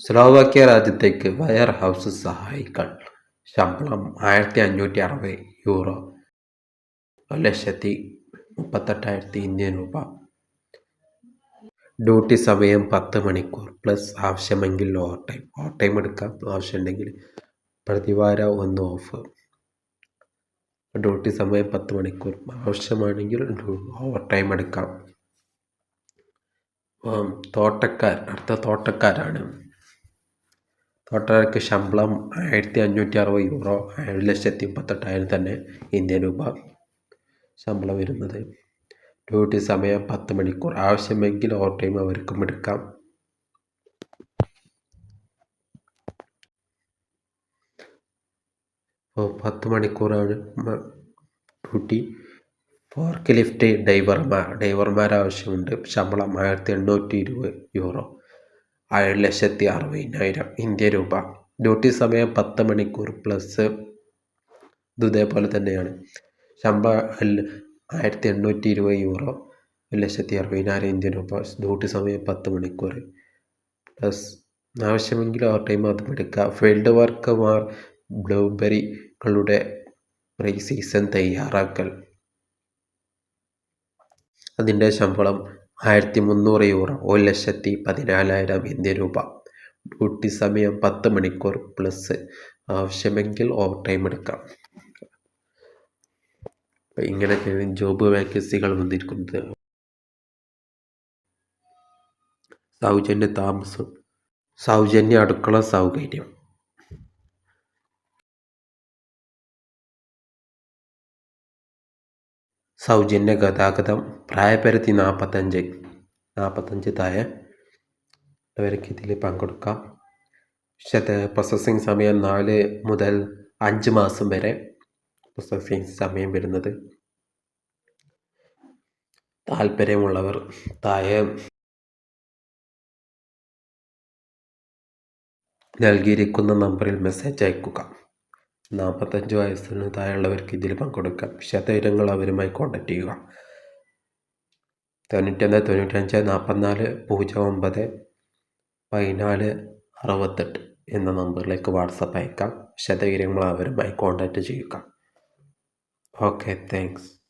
സ്ലോവാക്യ രാജ്യത്തേക്ക് wire house സഹായികൾ ശമ്പളം ആയിരത്തി അഞ്ഞൂറ്റി അറുപത് യൂറോ. ഒരു ലക്ഷത്തി മുപ്പത്തെട്ടായിരത്തി ഇന്ത്യൻ രൂപ. ഡ്യൂട്ടി സമയം പത്ത് മണിക്കൂർ. പ്ലസ് ആവശ്യമെങ്കിൽ ഓവർ ടൈം ഓവർ ടൈം എടുക്കാം ആവശ്യമുണ്ടെങ്കിൽ പ്രതിവാര ഒന്ന് ഓഫ്. ഡ്യൂട്ടി സമയം പത്ത് മണിക്കൂർ. ആവശ്യമാണെങ്കിൽ ഓവർ ടൈം എടുക്കാം. തോട്ടക്കാർ. അടുത്ത തോട്ടക്കാരാണ്. തോട്ടക്കാർക്ക് ശമ്പളം ആയിരത്തി അഞ്ഞൂറ്റി അറുപത് യൂറോ ഏഴ് ലക്ഷത്തി മുപ്പത്തെട്ടായിരം തന്നെ ഇന്ത്യൻ രൂപ ശമ്പളം വരുന്നത്. ഡ്യൂട്ടി സമയം പത്ത് മണിക്കൂർ. ആവശ്യമെങ്കിൽ ഓവർ ടൈം അവർക്കും എടുക്കാം. പത്ത് മണിക്കൂറാണ് ഡ്യൂട്ടി. ഫോർക്ക് ലിഫ്റ്റ് ഡ്രൈവർമാർ ഡ്രൈവർമാർ ആവശ്യമുണ്ട് ശമ്പളം ആയിരത്തി എണ്ണൂറ്റി ഇരുപത് യൂറോ ഏഴ് ലക്ഷത്തി അറുപതിനായിരം ഇന്ത്യ രൂപ. ഡ്യൂട്ടി സമയം പത്ത് മണിക്കൂർ പ്ലസ് ഇതേപോലെ തന്നെയാണ് ശമ്പളം ആയിരത്തി എണ്ണൂറ്റി ഇരുപത് യൂറോ ഒരു ലക്ഷത്തി അറുപതിനായിരം ഇന്ത്യൻ രൂപ. ഡ്യൂട്ടി സമയം പത്ത് മണിക്കൂർ പ്ലസ് ആവശ്യമെങ്കിൽ ഓവർ ടൈം അതും എടുക്കുക ഫീൽഡ് വർക്കുമാർ ബ്ലൂബെറികളുടെ പ്രീ സീസൺ തയ്യാറാക്കൽ. അതിന്റെ ശമ്പളം ആയിരത്തി മുന്നൂറ് യൂറോ ഒരു ലക്ഷത്തി പതിനാലായിരം ഇന്ത്യൻ രൂപ. ഡ്യൂട്ടി സമയം പത്ത് മണിക്കൂർ പ്ലസ് ആവശ്യമെങ്കിൽ ഓവർ ടൈം എടുക്കാം. അപ്പം ഇങ്ങനെയൊക്കെയാണ് ജോബ് വേക്കൻസികൾ വന്നിരിക്കുന്നത്. സൗജന്യ താമസം. സൗജന്യ അടുക്കള സൗകര്യം. സൗജന്യ ഗതാഗതം പ്രായപരിധി നാൽപ്പത്തഞ്ച് നാൽപ്പത്തഞ്ച് താഴെ. അവർക്ക് ഇതിൽ പങ്കെടുക്കാം. പക്ഷേ പ്രോസസ്സിങ് സമയം നാല് മുതൽ അഞ്ച് മാസം വരെ പ്രോസസ്സിങ് സമയം വരുന്നത്. താല്പര്യമുള്ളവർ താഴെ നൽകിയിരിക്കുന്ന നമ്പറിൽ മെസ്സേജ് അയക്കുക. നാൽപ്പത്തഞ്ച് വയസ്സിന് താഴെയുള്ളവർക്ക് ഇതിൽ പങ്കെടുക്കാം. വിശദവിവരങ്ങൾ അവരുമായി കോൺടാക്ട് ചെയ്യുക. തൊണ്ണൂറ്റൊന്ന് തൊണ്ണൂറ്റഞ്ച് നാൽപ്പത്തിനാല് പൂജ്യം ഒമ്പത് പതിനാല് അറുപത്തെട്ട് എന്ന നമ്പറിലേക്ക് വാട്സപ്പ് അയക്കാം. വിശദവിവരങ്ങൾ അവരുമായി കോൺടാക്ട് ചെയ്യുക. Okay thanks